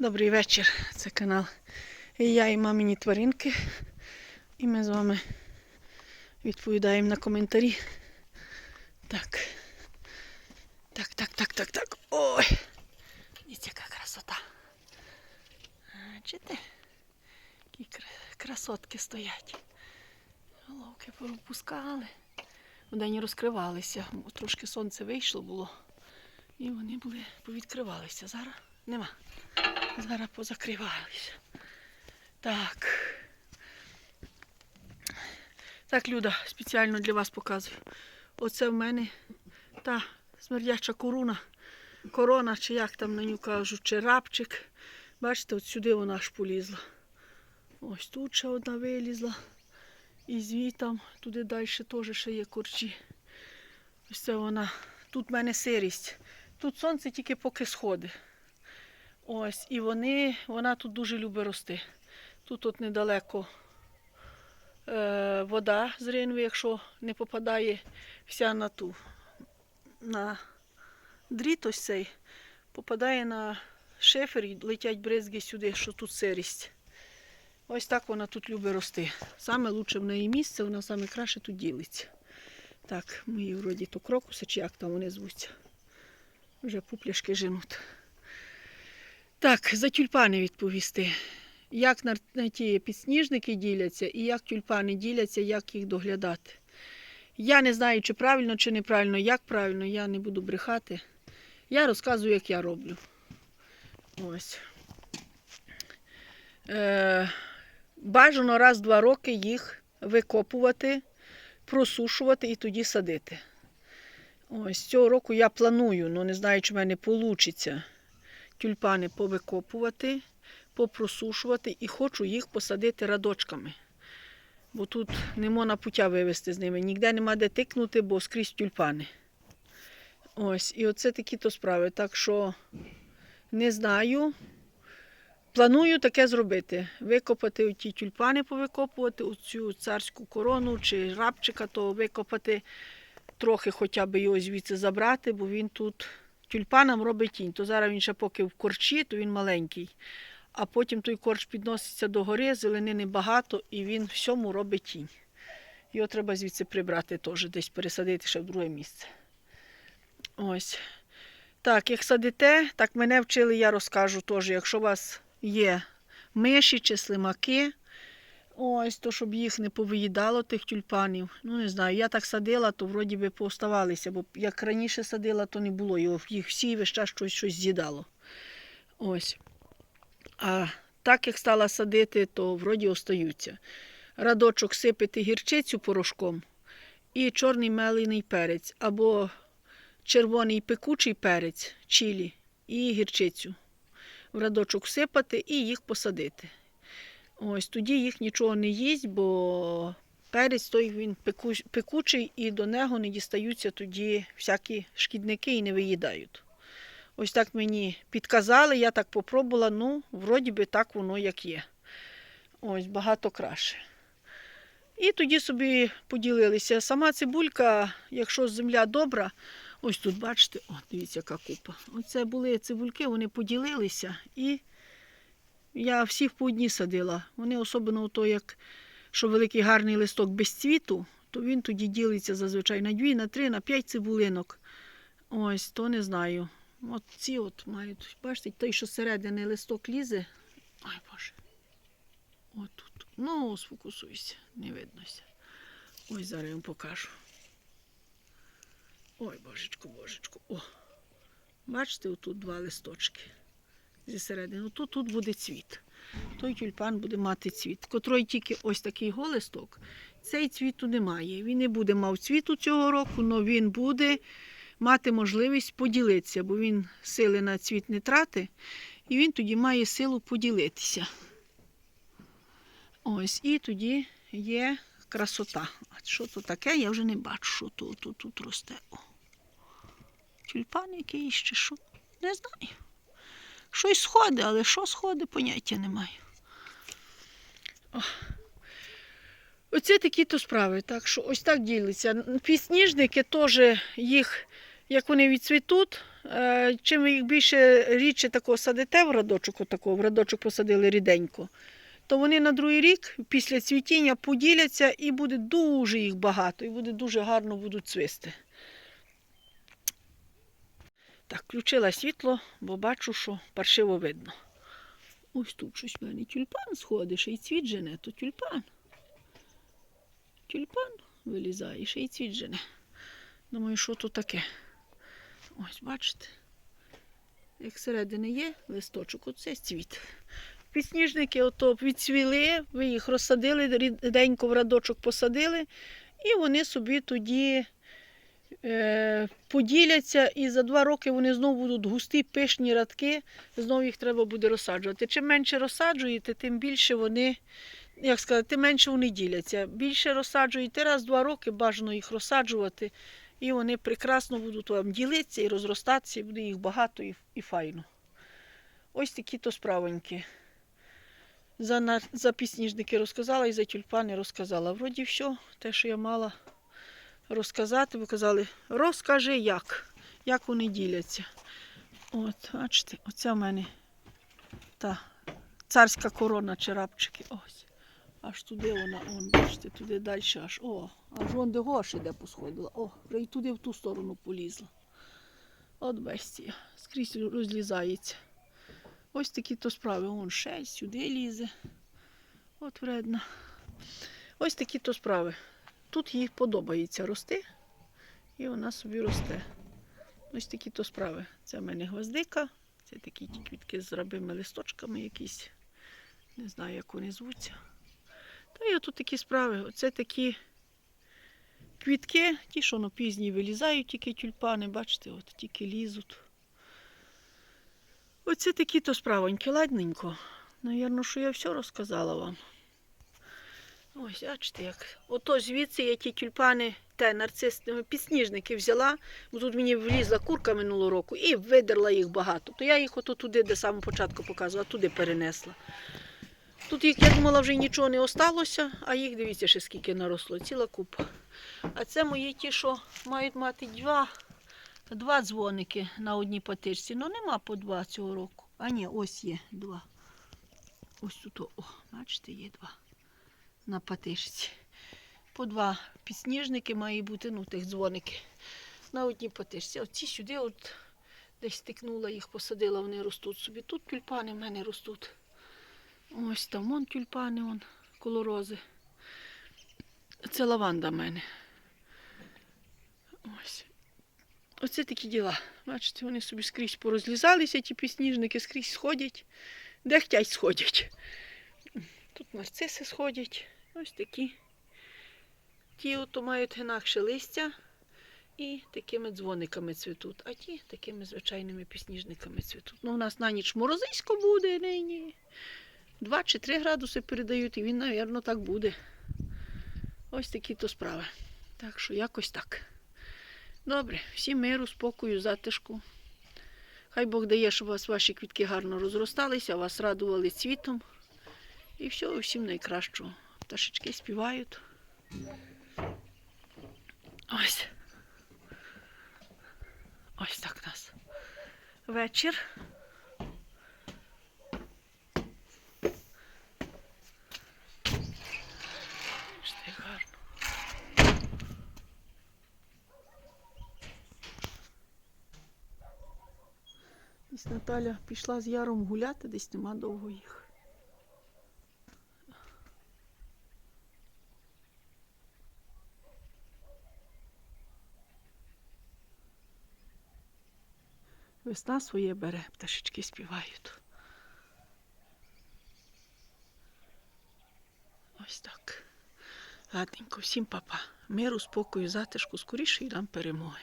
Добрий вечір. Це канал Я і мамині тваринки. І ми з вами відповідаємо на коментарі. Так. Так, так, так, так, так. Ой! Дивіться, яка красота. Бачите? Які красотки стоять. Головки попускали. Вдень розкривалися. Трошки сонце вийшло було. І вони були повідкривалися. Зараз нема. Зараз позакривалися. Так. Так, Люда, спеціально для вас показую. Оце в мене та смердяча коруна. Корона, чи як там на нього кажуть, чи рапчик. Бачите, от сюди вона аж полізла. Ось тут ще одна вилізла. І звітом, туди далі теж ще є корчі. Ось це вона. Тут в мене сирість. Тут сонце тільки поки сходить. Ось, і вони, вона тут дуже любить рости. Тут от недалеко е, вода з ринви, якщо не попадає вся на ту, на дріт ось цей, попадає на шифер і летять бризги сюди, що тут сирість. Ось так вона тут любить рости. Саме лучше в неї місце, вона саме краще тут ділиться. Так, мої вроді то крокуси, чи як там вони звуться. Вже пупляшки женуть. Так, за тюльпани відповісти. Як на, ті підсніжники діляться і як тюльпани діляться, як їх доглядати. Я не знаю, чи правильно, чи неправильно, як правильно, я не буду брехати. Я розказую, як я роблю. Ось. Е, бажано раз-два роки їх викопувати, просушувати і тоді садити. Ось цього року я планую, але не знаю, чи в мене вийде тюльпани повикопувати, попросушувати і хочу їх посадити радочками. Бо тут не можна пуття вивезти з ними. Ніде нема де тикнути, бо скрізь тюльпани. Ось, і оце такі то справи. Так що не знаю. Планую таке зробити. Викопати ті тюльпани, повикопувати, оцю царську корону чи рабчика, то викопати трохи хоча б його звідси забрати, бо він тут тюльпанам робить тінь. То зараз він ще поки в корчі, то він маленький. А потім той корч підноситься до гори, зеленини багато, і він всьому робить тінь. Його треба звідси прибрати теж, десь пересадити ще в друге місце. Ось. Так, як садите, так мене вчили, я розкажу теж, якщо у вас є миші чи слимаки, ось, то щоб їх не повиїдало тих тюльпанів. Ну, не знаю, я так садила, то вроді би пооставалися, бо як раніше садила, то не було його. Їх всі весь час щось, щось з'їдало. Ось. А так як стала садити, то вроді остаються. Радочок сипити гірчицю порошком і чорний мелений перець, або червоний пекучий перець, чилі і гірчицю. В радочок всипати і їх посадити. Ось тоді їх нічого не їсть, бо перець той він пекучий і до нього не дістаються тоді всякі шкідники і не виїдають. Ось так мені підказали, я так попробувала, ну, вроді би так воно як є. Ось, багато краще. І тоді собі поділилися. Сама цибулька, якщо земля добра, ось тут, бачите, о, дивіться, яка купа. Оце були цибульки, вони поділилися і я всіх по одній садила. Вони особливо то, як що великий гарний листок без цвіту, то він тоді ділиться зазвичай на дві, на три, на п'ять цибулинок. Ось, то не знаю. От ці от мають, бачите, той, що зсередини листок лізе. Ой Боже. От тут. Ну, сфокусуйся, не виднося. Ось зараз я вам покажу. Ой, божечко, божечко. О. Бачите, отут два листочки зі середини. Тут, тут буде цвіт. Той тюльпан буде мати цвіт. Котрий тільки ось такий голисток, цей цвіту немає. Він не буде мав цвіту цього року, але він буде мати можливість поділитися, бо він сили на цвіт не трати, і він тоді має силу поділитися. Ось, і тоді є красота. А що то таке, я вже не бачу, що тут, тут, тут росте. О. Тюльпан якийсь чи що? Не знаю. Щось сходить, але що сходить, поняття немає. О. Оце такі то справи. Так що ось так ділиться. Підсніжники теж їх, як вони відцвітуть, е, чим їх більше рідше такого садите в радочок, отакого, в радочок посадили ріденько, то вони на другий рік після цвітіння поділяться і буде дуже їх багато, і буде дуже гарно будуть цвісти. Так, включила світло, бо бачу, що паршиво видно. Ось тут щось в мене тюльпан сходить, ще й цвіт жене, то тюльпан. Тюльпан вилізає, ще й цвіт жене. Думаю, що то таке. Ось, бачите, як всередині є листочок, оце цвіт. Підсніжники ото відцвіли, ви їх розсадили, ріденько в радочок посадили, і вони собі тоді поділяться, і за два роки вони знову будуть густі, пишні радки, знову їх треба буде розсаджувати. Чим менше розсаджуєте, тим більше вони, як сказати, тим менше вони діляться. Більше розсаджуєте раз-два роки, бажано їх розсаджувати, і вони прекрасно будуть вам ділитися і розростатися, і буде їх багато і, і файно. Ось такі то справоньки. За, за пісніжники розказала і за тюльпани розказала. Вроді все, те, що я мала розказати, бо казали, розкажи як, як вони діляться. От, бачите, оця в мене та царська корона черапчики. Ось. Аж туди вона, он, бачите, туди далі аж. О, аж вон де гош іде посходила. О, вже і туди в ту сторону полізла. От бестія. Скрізь розлізається. Ось такі то справи. Вон ще сюди лізе. От вредно. Ось такі то справи. Тут їй подобається рости, і вона собі росте. Ось такі то справи. Це в мене гвоздика, це такі квітки з рабими листочками якісь. Не знаю, як вони звуться. Та є тут такі справи. Оце такі квітки, ті, що ну, пізні вилізають, тільки тюльпани, бачите, от тільки лізуть. Оце такі то справоньки, ладненько. Навірно, що я все розказала вам. Ось, бачите, як. Ото звідси я ті тюльпани, те нарцис, підсніжники взяла, бо тут мені влізла курка минулого року і видерла їх багато. То я їх ото туди, де самого початку показувала, туди перенесла. Тут їх, я думала, вже нічого не осталося, а їх дивіться, ще скільки наросло, ціла купа. А це мої ті, що мають мати два, два дзвоники на одній патичці. Ну нема по два цього року. А ні, ось є два. Ось тут, о, бачите, є два на патишці. По два підсніжники має бути, ну, тих дзвоники. На одній патишці. Оці сюди от десь стикнула їх, посадила, вони ростуть собі. Тут тюльпани в мене ростуть. Ось там вон тюльпани, вон, коло рози. Це лаванда в мене. Ось. Оце такі діла. Бачите, вони собі скрізь порозлізалися, ті підсніжники скрізь сходять, де хтять сходять. Тут нарциси сходять. Ось такі. Ті ото мають інакше листя і такими дзвониками цвітуть, а ті такими звичайними підсніжниками цвітуть. Ну, у нас на ніч морозисько буде нині. 2 чи 3 градуси передають, і він, мабуть, так буде. Ось такі то справи. Так що якось так. Добре, всім миру, спокою, затишку. Хай Бог дає, щоб у вас ваші квітки гарно розросталися, вас радували цвітом. І всього всім найкращого. Пташечки співають. Ось. Ось так нас. Вечір. Наталя пішла з Яром гуляти, десь нема довго їх. Весна своє бере, пташечки співають. Ось так. Ладненько, всім папа. Миру, спокою, затишку, скоріше і нам перемоги.